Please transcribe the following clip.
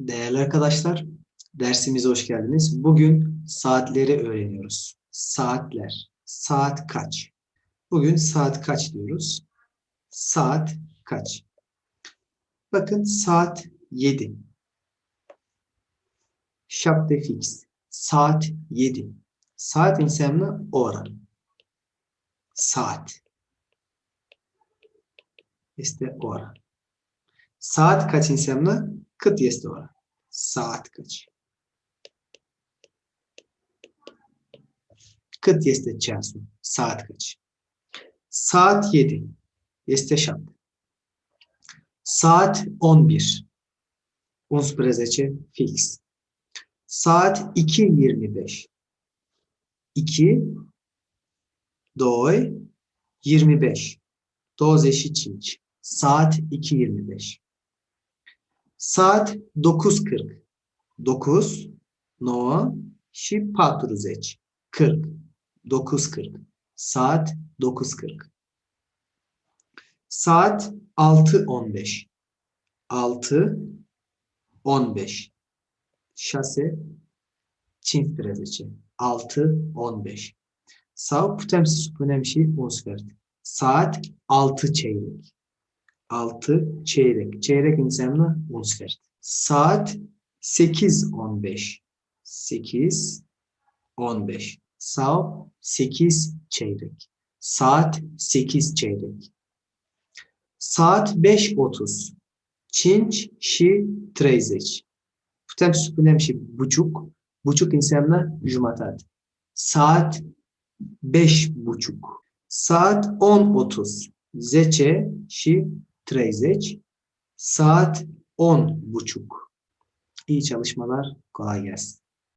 Değerli arkadaşlar, dersimize hoş geldiniz. Bugün saatleri öğreniyoruz. Saatler. Saat kaç? Bugün saat kaç diyoruz? Saat kaç? Bakın saat 7. Şapte fix. Saat 7. Saat insamlı ora. Saat. Este ora. Saat kaç insamlı? Cât este ora? Kaç? Cât este ceasul? Kaç? Saat 7. Este 7. Saat 11. 11 fix. Saat 2.25. 2 2 25. 25. Saat 2.25. Saat 9.40. 9, 9 și 40. 40. 9.40. Saat 9.40. Saat 6.15. 6, 15. 6, 15. 6, 15. Sau putem să spunem și un sfert. Saat 6 çeyrek. 6 çeyrek. Çeyrek înseamnă un sfert. Saat 8.15. 8 15 sau 8 çeyrek. Saat 8 çeyrek. Saat 5.30. 5 și 30. Putem să spunem și buçuk. Buçuk înseamnă jumătate. Saat 5 buçuk. Saat 10.30. 10 și 30. Saat 10 buçuk. İyi çalışmalar. Kolay gelsin.